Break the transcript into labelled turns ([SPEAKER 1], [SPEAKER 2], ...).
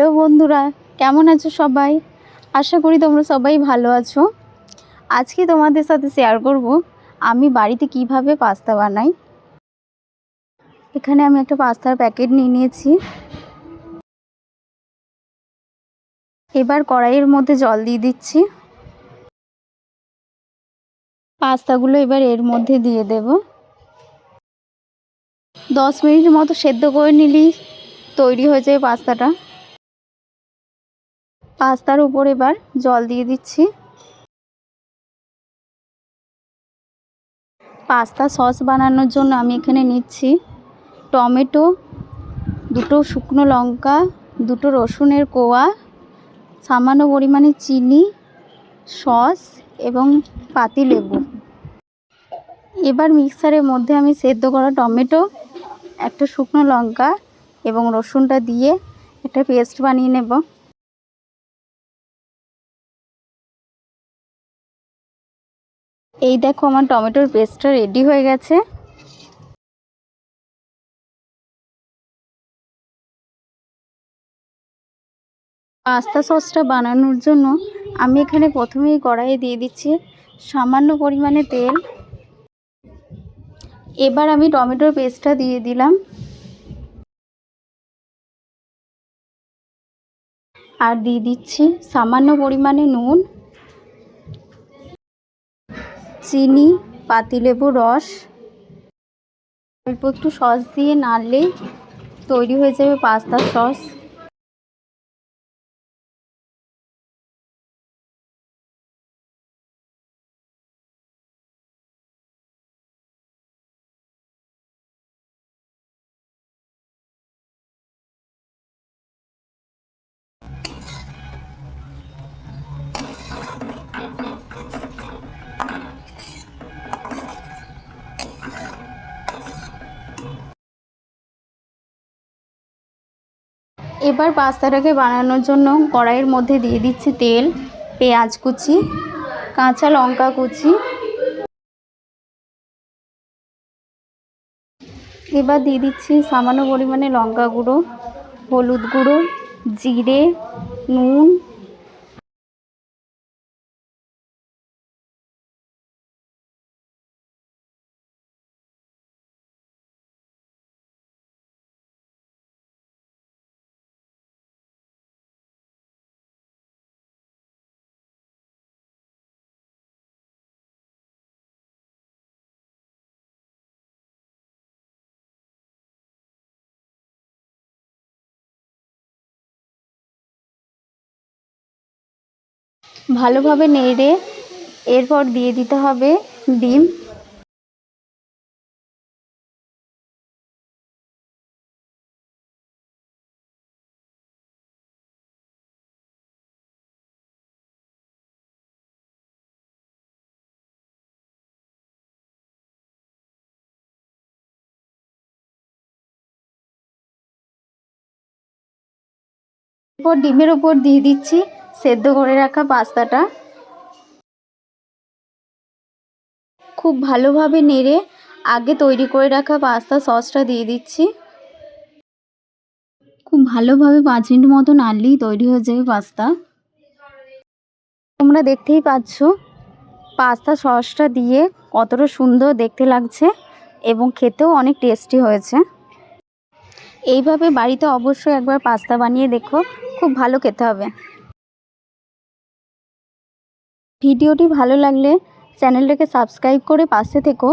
[SPEAKER 1] Hello বন্ধুরা, কেমন আছো সবাই? আশা করি তোমরা সবাই ভালো আছো। আজকে তোমাদের সাথে শেয়ার করব, আমি বাড়িতে কীভাবে পাস্তা বানাই। এখানে আমি একটা পাস্তার প্যাকেট নিয়ে নিয়েছি। এবার কড়াইয়ের মধ্যে জল দিয়ে দিচ্ছি। পাস্তাগুলো এবার এর মধ্যে দিয়ে দেব। দশ মিনিট মতো সেদ্ধ করে নিলেই তৈরি হয়ে যায় পাস্তাটা। পাস্তার উপর এবার জল দিয়ে দিচ্ছি। পাস্তা সস বানানোর জন্য আমি এখানে নিচ্ছি টমেটো, দুটো শুকনো লঙ্কা, দুটো রসুনের কোয়া, সামান্য পরিমাণে চিনি, সস এবং পাতি লেবু। এবার মিক্সারের মধ্যে আমি সেদ্ধ করা টমেটো, একটা শুকনো লঙ্কা এবং রসুনটা দিয়ে একটা পেস্ট বানিয়ে নেব। এই দেখো আমার টমেটোর পেস্টটা রেডি হয়ে গেছে। পাস্তা সসটা বানানোর জন্য আমি এখানে প্রথমেই কড়াইয়ে দিয়ে দিচ্ছি সামান্য পরিমাণে তেল। এবার আমি টমেটোর পেস্টটা দিয়ে দিলাম। আর দিয়ে দিচ্ছি সামান্য পরিমাণে নুন। চিনি পাতিলেবু রস অল্প একটু সস দিয়ে নাড়লেই তৈরি হয়ে যাবে পাস্তার সস। এবার পাস্তাটাকে বানানোর জন্য কড়াইয়ের মধ্যে দিয়ে দিচ্ছি তেল, পেঁয়াজ কুচি, কাঁচা লঙ্কা কুচি। এবার দিয়ে দিচ্ছি সামান্য পরিমাণে লঙ্কা গুঁড়ো, হলুদ গুঁড়ো, জিরে, নুন ভালোভাবে নেড়ে এরপর দিয়ে দিতে হবে ডিম। এরপর ডিমের ওপর দিয়ে দিচ্ছি। সেদ্ধ করে রাখা পাস্তাটা। খুব ভালোভাবে নেড়ে আগে তৈরি করে রাখা পাস্তা সসটা দিয়ে দিচ্ছি। খুব ভালোভাবে পাঁচ মিনিট মতো নাড়লেই তৈরি হয়ে যাবে পাস্তা। তোমরা দেখতেই পাচ্ছ পাস্তা সসটা দিয়ে কতটা সুন্দর দেখতে লাগছে এবং খেতেও অনেক টেস্টি হয়েছে। এইভাবে বাড়িতে অবশ্যই একবার পাস্তা বানিয়ে দেখো, খুব ভালো খেতে হবে। ভিডিওটি ভালো লাগলে চ্যানেলটাকে সাবস্ক্রাইব করে পাশে থেকো।